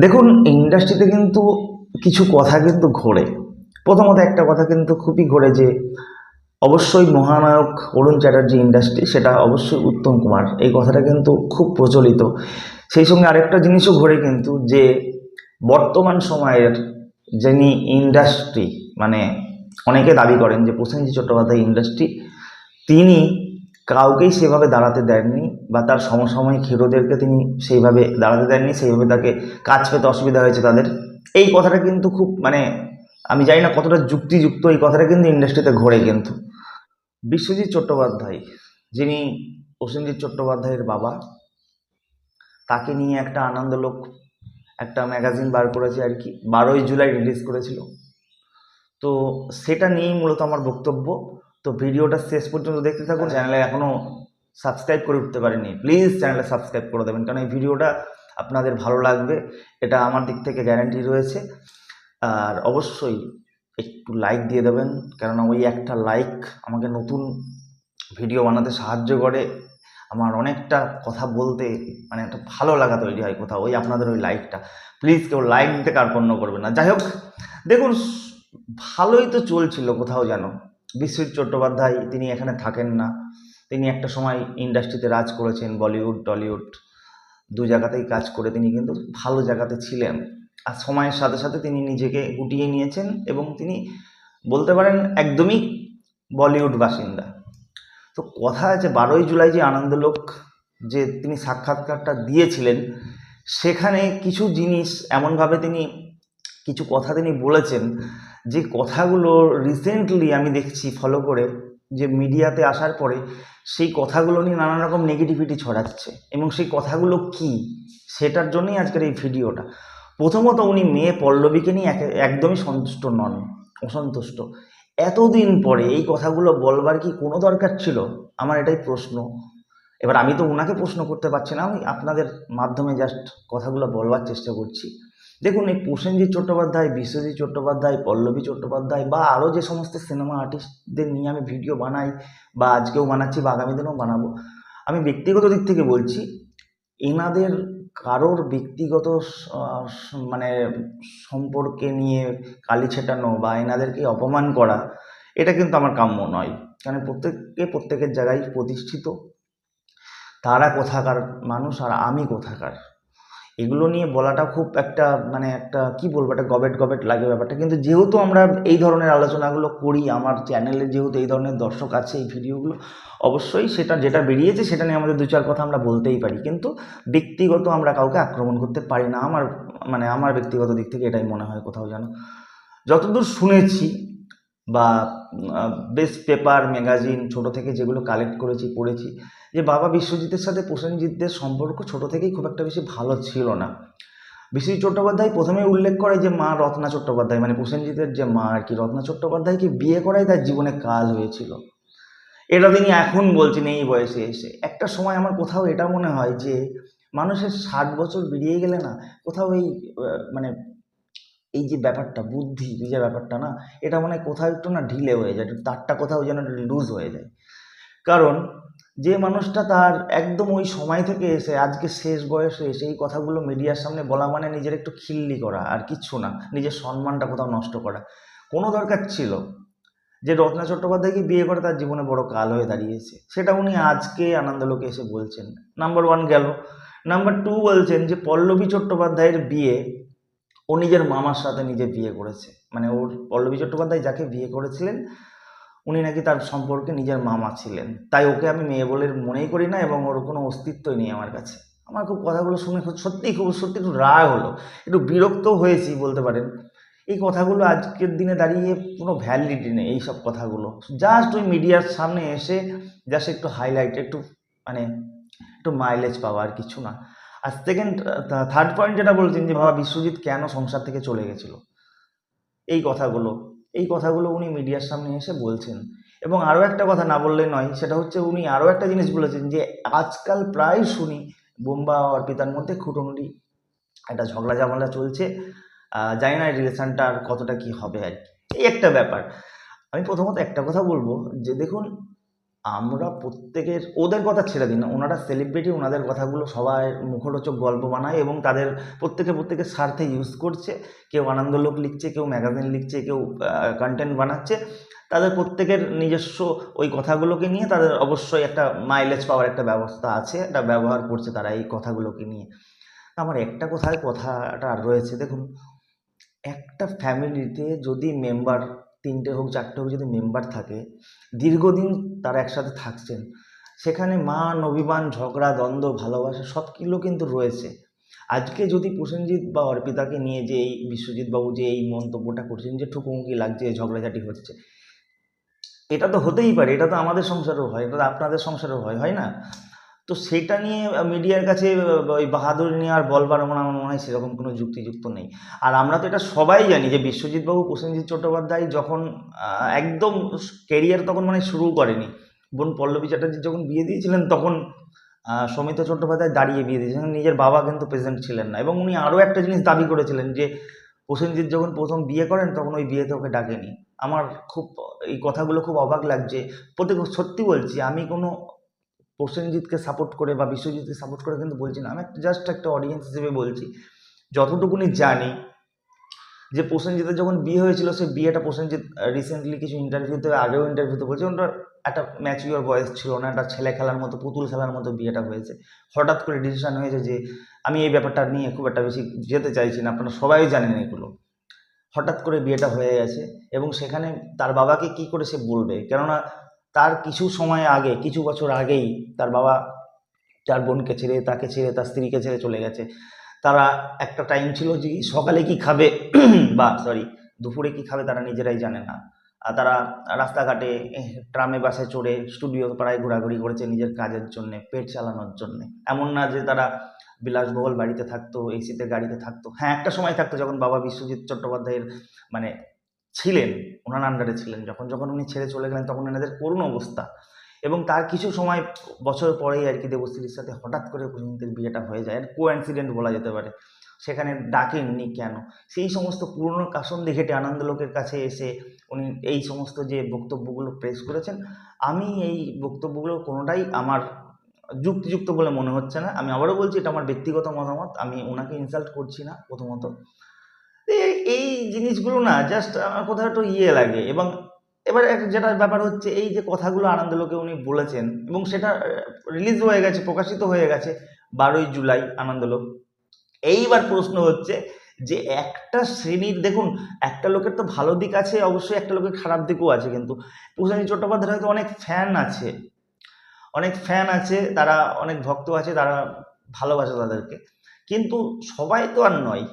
দেখুন ইন্ডাস্ট্রিতে কিন্তু কিছু কথা কিন্তু ঘোরে। প্রথমত একটা কথা কিন্তু খুবই ঘোরে যে, অবশ্যই মহানায়ক অরুণ চ্যাটার্জি ইন্ডাস্ট্রি সেটা অবশ্যই উত্তম কুমার। এই কথাটা কিন্তু খুব প্রচলিত। সেই সঙ্গে আরেকটা জিনিসও ঘোরে কিন্তু যে, বর্তমান সময়ের যিনি ইন্ডাস্ট্রি মানে অনেকে দাবি করেন যে, প্রসেনজিৎ চট্টোপাধ্যায় ইন্ডাস্ট্রি তিনি কাউকেই সেভাবে দাঁড়াতে দেননি বা তার সমসাময়িক হিরোদেরকে তিনি সেইভাবে দাঁড়াতে দেননি, সেইভাবে তাকে কাজ পেতে অসুবিধা হয়েছে তাদের। এই কথাটা কিন্তু খুব মানে আমি জানি না কতটা যুক্তিযুক্ত, এই কথাটা কিন্তু ইন্ডাস্ট্রিতে ঘোরে কিন্তু। বিশ্বজিৎ চট্টোপাধ্যায়, যিনি প্রসেনজিৎ চট্টোপাধ্যায়ের বাবা, তাকে নিয়ে একটা আনন্দলোক একটা ম্যাগাজিন বার করেছে আর কি, বারোই জুলাই রিলিজ করেছিল। তো সেটা নিয়েই মূলত আমার বক্তব্য। তো ভিডিওটা শেষ পর্যন্ত দেখতে থাকুন চ্যানেলে এখনও সাবস্ক্রাইব করে উঠতে পারেনি প্লিজ চ্যানেলে সাবস্ক্রাইব করে দেবেন, কারণ এই ভিডিওটা আপনাদের ভালো লাগবে, এটা আমার দিক থেকে গ্যারান্টি রয়েছে। আর অবশ্যই একটু লাইক দিয়ে দেবেন, কেননা ওই একটা লাইক আমাকে নতুন ভিডিও বানাতে সাহায্য করে। আমার অনেকটা কথা বলতে মানে একটা ভালো লাগা তৈরি হয় কোথাও, ওই আপনাদের ওই লাইকটা প্লিজ কেউ লাইক দিতে কার্পণ্য করবে না। যাই হোক, দেখুন, ভালোই তো চলছিল কোথাও যেন। বিশ্বজিৎ চট্টোপাধ্যায় তিনি এখানে থাকেন না। তিনি একটা সময় ইন্ডাস্ট্রিতে রাজ করেছেন, বলিউড, টলিউড, দু জায়গাতেই কাজ করে তিনি কিন্তু ভালো জায়গাতে ছিলেন। আর সময়ের সাথে সাথে তিনি নিজেকে গুটিয়ে নিয়েছেন এবং তিনি বলতে পারেন একদমই বলিউড বাসিন্দা। তো কথা আছে, বারোই জুলাই যে আনন্দলোক যে তিনি সাক্ষাৎকারটা দিয়েছিলেন, সেখানে কিছু জিনিস এমনভাবে তিনি, কিছু কথা তিনি বলেছেন যে কথাগুলো রিসেন্টলি আমি দেখছি ফলো করে, যে মিডিয়াতে আসার পরে, সেই কথাগুলো নিয়ে নানান রকম নেগেটিভিটি ছড়াচ্ছে। এবং সেই কথাগুলো কি? সেটার জন্যই আজকের এই ভিডিওটা প্রথমত উনি মেয়ে পল্লবীকে নিয়ে একে- একদমই সন্তুষ্ট নন, অসন্তুষ্ট। এতদিন পরে এই কথাগুলো বলবার কি কোনো দরকার ছিল? আমার এটাই প্রশ্ন। এবার আমি তো ওনাকে প্রশ্ন করতে পারছি না, আমি আপনাদের মাধ্যমে জাস্ট কথাগুলো বলবার চেষ্টা করছি। দেখুন, এই প্রসেনজিৎ চট্টোপাধ্যায়, বিশ্বজিৎ চট্টোপাধ্যায়, পল্লবী চট্টোপাধ্যায় বা আরও যে সমস্ত সিনেমা আর্টিস্টদের নিয়ে আমি ভিডিও বানাই বা আজকেও বানাচ্ছি বা আগামী দিনেও বানাবো, আমি ব্যক্তিগত দিক থেকে বলছি, এনাদের কারোর ব্যক্তিগত মানে সম্পর্কে নিয়ে কালি ছেটানো বা এনাদেরকে অপমান করা, এটা কিন্তু আমার কাম্য নয়। কারণ প্রত্যেককে প্রত্যেকের জায়গায় প্রতিষ্ঠিত, তারা কোথাকার মানুষ আর আমি কোথাকার। এগুলো নিয়ে বলাটা খুব একটা মানে একটা, কি বলব, একটা গবেট গবেট লাগে ব্যাপারটা। কিন্তু যেহেতু আমরা এই ধরনের আলোচনাগুলো করি, আমার চ্যানেলে যেহেতু এই ধরনের দর্শক আছে এই ভিডিওগুলো, অবশ্যই সেটা যেটা বেরিয়েছে সেটা নিয়ে আমাদের দু চার কথা আমরা বলতেই পারি। কিন্তু ব্যক্তিগত আমরা কাউকে আক্রমণ করতে পারি না। আমার মানে আমার ব্যক্তিগত দিক থেকে এটাই মনে হয় কোথাও যেন। যতদূর শুনেছি বা বেস্ট পেপার ম্যাগাজিন ছোট থেকে যেগুলো কালেক্ট করেছি, পড়েছি, যে বাবা বিশ্বজিতের সাথে প্রসেনজিৎদের সম্পর্ক ছোট থেকেই খুব একটা বেশি ভালো ছিল না। বিশ্বজিৎ চট্টোপাধ্যায় প্রথমে উল্লেখ করে যে মা রত্না চট্টোপাধ্যায় মানে প্রসেনজিতের যে মা আর কি, রত্না চট্টোপাধ্যায়কে বিয়ে করাই তার জীবনে কাল হয়েছিল। এটা তিনি এখন বলছেন এই বয়সে এসে। একটা সময় আমার কোথাও এটা মনে হয় যে মানুষের ষাট বছর বেরিয়ে গেলে না, কোথাও এই মানে এই যে ব্যাপারটা, বুদ্ধি যে ব্যাপারটা না, এটা মনে কোথাও একটু না ঢিলে হয়ে যায়, একটু তারটা কোথাও যেন লুজ হয়ে যায়। কারণ যে মানুষটা তার একদম ওই সময় থেকে এসে, আজকে শেষ বয়সে এসে এই কথাগুলো মিডিয়ার সামনে বলা মানে নিজের একটু খিল্লি করা আর কিচ্ছু না, নিজের সম্মানটা কোথাও নষ্ট করা। কোনো দরকার ছিল যে রত্না চট্টোপাধ্যায়কে বিয়ে করে তার জীবনে বড় কাল হয়ে দাঁড়িয়েছে। সেটা উনি আজকে আনন্দলোকে এসে বলছেন। নাম্বার ওয়ান গেল। নাম্বার টু বলছেন যে পল্লবী চট্টোপাধ্যায়ের বিয়ে ও নিজের মামার সাথে নিজে বিয়ে করেছে। মানে ওর পল্লবী চট্টোপাধ্যায় যাকে বিয়ে করেছিলেন, উনি নাকি তার সম্পর্কে নিজের মামা ছিলেন। তাই ওকে আমি মেয়ে বলে মনেই করি না এবং ওর কোনো অস্তিত্বই নেই আমার কাছে। আমার খুব কথাগুলো শুনে সত্যিই খুব সত্যি একটু রাগ হলো। একটু বিরক্ত হয়েছি বলতে পারেন। এই কথাগুলো আজকের দিনে দাঁড়িয়ে কোনো ভ্যালিডিটি নেই এই সব কথাগুলো। জাস্ট ওই মিডিয়ার সামনে এসে জাস্ট একটু হাইলাইট একটু মানে একটু মাইলেজ পাওয়া আর কিছু না। আর সেকেন্ড থার্ড পয়েন্ট যেটা বলছেন যে, বাবা বিশ্বজিৎ কেন সংসার থেকে চলে গেছিল? এই কথাগুলো এই কথাগুলো উনি মিডিয়ার সামনে এসে বলছেন। এবং আরও একটা কথা না বললে নয়, সেটা হচ্ছে উনি আরও একটা জিনিস বলেছেন যে, আজকাল প্রায় শুনি, বোম্বা অর্পিতার মধ্যে খুঁটোনুটি একটা ঝগড়া ঝামেলা চলছে জানি না রিলেশনটা আর কতটা কি হবে আর কি। এই একটা ব্যাপার। আমি প্রথমত একটা কথা বলব যে, দেখুন আমরা প্রত্যেকের, ওদের কথা ছেড়ে দিন ওনারা সেলিব্রিটি ওনাদের কথাগুলো সবাই মুখরোচক গল্প বানায় এবং তাদের প্রত্যেকে প্রত্যেকের স্বার্থে ইউজ করছে। কেউ আনন্দলোক লিখছে, কেউ ম্যাগাজিন লিখছে, কেউ কন্টেন্ট বানাচ্ছে। তাদের প্রত্যেকের নিজস্ব ওই কথাগুলোকে নিয়ে তাদের অবশ্যই একটা মাইলেজ পাওয়ার একটা ব্যবস্থা আছে এটা ব্যবহার করছে তারা এই কথাগুলোকে নিয়ে। আমার একটা কোথায় কথাটা রয়েছে। দেখুন, একটা ফ্যামিলিতে যদি মেম্বার তিনটে হোক, চারটে হোক যদি মেম্বার থাকে, দীর্ঘদিন তারা একসাথে থাকছেন। সেখানে মান, অভিমান, ঝগড়া, দ্বন্দ্ব, ভালোবাসা সব সবগুলো কিন্তু রয়েছে। আজকে যদি প্রসেনজিৎ বা অর্পিতাকে নিয়ে যে এই বিশ্বজিৎ বাবু যে এই মন্তব্যটা করছেন যে ঠুকুমুকি লাগছে, ঝগড়াঝাটি হচ্ছে, এটা তো হতেই পারে, এটা তো আমাদের সংসারেও হয়, এটা তো আপনাদের সংসারেও হয় হয় না? তো সেটা নিয়ে মিডিয়ার কাছে ওই বাহাদুর নিয়ে আর বলবার মনে আমার মনে হয় সেরকম কোনো যুক্তিযুক্ত নেই। আর আমরা তো এটা সবাই জানি যে বিশ্বজিৎবাবু প্রসেনজিৎ চট্টোপাধ্যায় যখন একদম ক্যারিয়ার তখন মানে শুরু করেনি। বোন পল্লবী চ্যাটার্জি যখন বিয়ে দিয়েছিলেন তখন আহ, সৌমিত্র চট্টোপাধ্যায় দাঁড়িয়ে বিয়ে দিয়েছিলেন নিজের বাবা কিন্তু প্রেজেন্ট ছিলেন না। এবং উনি আরও একটা জিনিস দাবি করেছিলেন যে প্রসেনজিৎ যখন প্রথম বিয়ে করেন তখন ওই বিয়েতে ওকে ডাকেনি। আমার খুব এই কথাগুলো খুব অবাক লাগছে। প্রত্যেক সত্যি বলছি আমি কোনো প্রসেনজিৎকে সাপোর্ট করে বা বিশ্বজিৎকে সাপোর্ট করে কিন্তু বলছি না। আমি একটা জাস্ট একটা অডিয়েন্স হিসেবে বলছি, যতটুকুনি জানি যে প্রসেনজিতের যখন বিয়ে হয়েছিল, সেই বিয়েটা প্রসেনজিৎ রিসেন্টলি কিছু ইন্টারভিউতে আগেও ইন্টারভিউতে বলছে ওনার একটা ম্যাচিওর বয়স ছিল না, একটা ছেলে খেলার মতো, পুতুল খেলার মতো বিয়েটা হয়েছে। হঠাৎ করে ডিসিশন হয়েছে যে, আমি এই ব্যাপারটা নিয়ে খুব একটা বেশি যেতে চাইছি না, আপনারা সবাই জানেন এগুলো। হঠাৎ করে বিয়েটা হয়ে গেছে এবং সেখানে তার বাবাকে কি করে সে বলবে? কেননা তার কিছু সময় আগে, কিছু বছর আগেই তার বাবা তার বোনকে ছেড়ে, তাকে ছেড়ে, তার স্ত্রীকে ছেড়ে চলে গেছে। তারা একটা টাইম ছিল যে সকালে কি খাবে, বা সরি দুপুরে কি খাবে তারা নিজেরাই জানে না। আর তারা রাস্তাঘাটে ট্রামে, বাসে চড়ে স্টুডিও পাড়ায় ঘোরাঘুরি করেছে নিজের কাজের জন্যে, পেট চালানোর জন্যে। এমন না যে তারা বিলাসবহুল বাড়িতে থাকতো এসিতে গাড়িতে থাকতো। হ্যাঁ একটা সময় থাকতো যখন বাবা বিশ্বজিৎ চট্টোপাধ্যায়ের মানে ছিলেন, ওনার আন্ডারে ছিলেন। যখন যখন উনি ছেড়ে চলে গেলেন, তখন এনাদের করুণ অবস্থা। এবং তার কিছু সময় বছর পরেই আর কি দেবশ্রীর সাথে হঠাৎ করে প্রসেনজিতের বিয়েটা হয়ে যায়। কো অ্যাক্সিডেন্ট বলা যেতে পারে। সেখানে ডাকেননি কেন? সেই সমস্ত পুরনো কাসন্দি ঘেটে আনন্দলোকের কাছে এসে উনি এই সমস্ত যে বক্তব্যগুলো প্রেস করেছেন, আমি এই বক্তব্যগুলো কোনোটাই আমার যুক্তিযুক্ত বলে মনে হচ্ছে না। আমি আবারও বলছি, এটা আমার ব্যক্তিগত মতামত। আমি ওনাকে ইনসাল্ট করছি না প্রথমত। এই জিনিসগুলো না জাস্ট আমার কোথাও একটু ইয়ে লাগে এবং এবার যেটা ব্যাপার হচ্ছে, এই যে কথাগুলো আনন্দলোকে উনি বলেছেন এবং সেটা রিলিজ হয়ে গেছে, প্রকাশিত হয়ে গেছে বারোই জুলাই আনন্দলোক এইবার প্রশ্ন হচ্ছে যে একটা শ্রেণির, দেখুন, একটা লোকের তো ভালো দিক আছে, অবশ্যই একটা লোকের খারাপ দিকও আছে কিন্তু প্রসেনজিৎ চট্টোপাধ্যায়ের হয়তো অনেক ফ্যান আছে। অনেক ফ্যান আছে, তারা অনেক ভক্ত আছে, তারা ভালোবাসে তাদেরকে। কিন্তু সবাই তো আর নয়।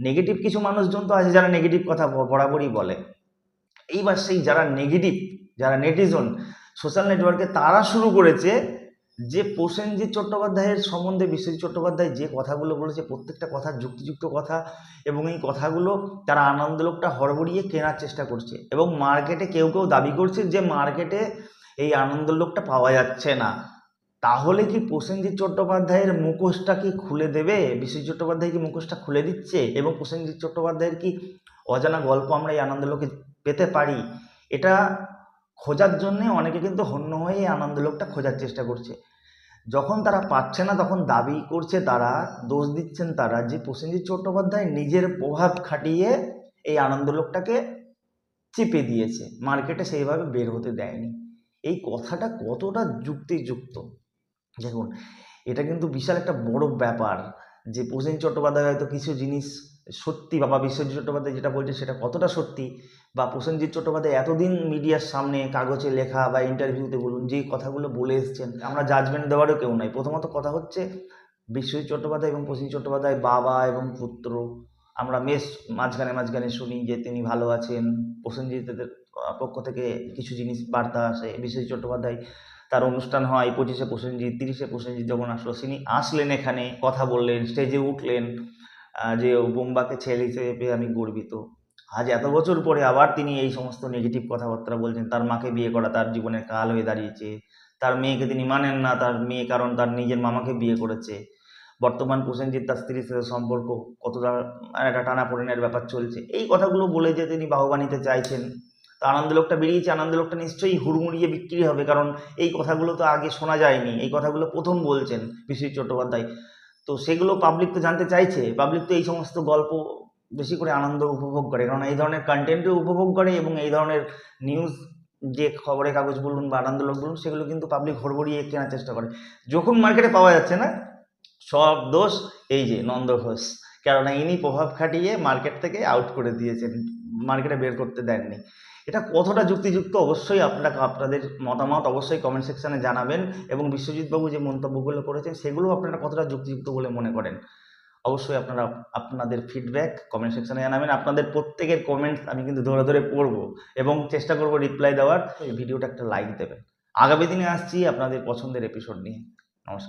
নেগেটিভ কিছু মানুষজন তো আছে যারা নেগেটিভ কথা বরাবরই বলে। এইবার সেই যারা নেগেটিভ যারা নেটিজন সোশ্যাল নেটওয়ার্কে তারা শুরু করেছে যে প্রসেনজিৎ চট্টোপাধ্যায়ের সম্বন্ধে, বিশ্বজিৎ চট্টোপাধ্যায় যে কথাগুলো বলেছে, প্রত্যেকটা কথা যুক্তিযুক্ত কথা এবং এই কথাগুলো তারা আনন্দলোকটা হড়বড়িয়ে কেনার চেষ্টা করছে এবং মার্কেটে কেউ কেউ দাবি করছে যে মার্কেটে এই আনন্দলোকটা পাওয়া যাচ্ছে না। তাহলে কি প্রসেনজিৎ চট্টোপাধ্যায়ের মুখোশটা কি খুলে দেবে? বিশ্বজিৎ চট্টোপাধ্যায় কি মুখোশটা খুলে দিচ্ছে? এবং প্রসেনজিৎ চট্টোপাধ্যায়ের কি অজানা গল্প আমরা এই আনন্দলোকে পেতে পারি? এটা খোঁজার জন্যে অনেকে কিন্তু হন্য হয়ে এই আনন্দলোকটা খোঁজার চেষ্টা করছে। যখন তারা পাচ্ছে না, তখন দাবি করছে তারা, দোষ দিচ্ছেন তারা যে প্রসেনজিৎ চট্টোপাধ্যায় নিজের প্রভাব খাটিয়ে এই আনন্দলোকটাকে চেপে দিয়েছে। মার্কেটে সেইভাবে বের হতে দেয়নি। এই কথাটা কতটা যুক্তিযুক্ত? দেখুন, এটা কিন্তু বিশাল একটা বড় ব্যাপার যে প্রসেন চট্টোপাধ্যায় হয়তো কিছু জিনিস সত্যি বাবা বিশ্বজিৎ চট্টোপাধ্যায় যেটা বলছে সেটা কতটা সত্যি বা প্রসেনজিৎ চট্টোপাধ্যায় এতদিন মিডিয়ার সামনে কাগজে লেখা বা ইন্টারভিউতে বলুন যে কথাগুলো বলে এসছেন, আমরা জাজমেন্ট দেওয়ারও কেউ নাই। প্রথমত কথা হচ্ছে বিশ্বজিৎ চট্টোপাধ্যায় এবং প্রসেন চট্টোপাধ্যায় বাবা এবং পুত্র, আমরা বেশ মাঝখানে মাঝখানে শুনি যে তিনি ভালো আছেন প্রসেনজিতের পক্ষ থেকে কিছু জিনিস বার্তা আসে, বিশ্বজিৎ চট্টোপাধ্যায় তার অনুষ্ঠান হয় পঁচিশে প্রসেনজিৎ, তিরিশে প্রসেনজিৎ যখন আসলো, তিনি আসলেন এখানে, কথা বললেন স্টেজে উঠলেন যে বোম্বাকে ছেলে হিসেবে আমি গর্বিত। আজ এত বছর পরে আবার তিনি এই সমস্ত নেগেটিভ কথাবার্তা বলছেন, তার মাকে বিয়ে করা তার জীবনের কাল হয়ে দাঁড়িয়েছে, তার মেয়েকে তিনি মানেন না, তার মেয়ে কারণ তার নিজের মামাকে বিয়ে করেছে। বর্তমান প্রসেনজিৎ তার স্ত্রীর সাথে সম্পর্ক কতটা একটা টানাপোড়েনের ব্যাপার চলছে। এই কথাগুলো বলে যে তিনি বাহবা নিতে চাইছেন তো আনন্দ লোকটা বেরিয়েছে, আনন্দলোকটা নিশ্চয়ই হুড়মুড়িয়ে বিক্রি হবে, কারণ এই কথাগুলো তো আগে শোনা যায়নি, এই কথাগুলো প্রথম বলছেন বিশ্বজিৎ চট্টোপাধ্যায়। তো সেগুলো পাবলিক তো জানতে চাইছে পাবলিক তো এই সমস্ত গল্প বেশি করে আনন্দ উপভোগ করে কারণ এই ধরনের কন্টেন্টও উপভোগ করে এবং এই ধরনের নিউজ যে খবরের কাগজ বলুন বা আনন্দলোক বলুন, সেগুলো কিন্তু পাবলিক হড়বড়িয়ে কেনার চেষ্টা করে। যখন মার্কেটে পাওয়া যাচ্ছে না, সব দোষ এই যে নন্দ ঘোষ, কেননা ইনি প্রভাব খাটিয়ে মার্কেট থেকে আউট করে দিয়েছেন মার্কেটে বের করতে দেননি। এটা কতটা যুক্তিযুক্ত অবশ্যই আপনারা আপনাদের মতামত অবশ্যই কমেন্ট সেকশানে জানাবেন এবং বিশ্বজিৎবাবু যে মন্তব্যগুলো করেছেন সেগুলো আপনারা কতটা যুক্তিযুক্ত বলে মনে করেন? অবশ্যই আপনারা আপনাদের ফিডব্যাক কমেন্ট সেকশানে জানাবেন। আপনাদের প্রত্যেকের কমেন্টস আমি কিন্তু ধরে ধরে পড়ব এবং চেষ্টা করব রিপ্লাই দেওয়ার। এই ভিডিওটা একটা লাইক দেবেন। আগামী দিনে আসছি আপনাদের পছন্দের এপিসোড নিয়ে। নমস্কার।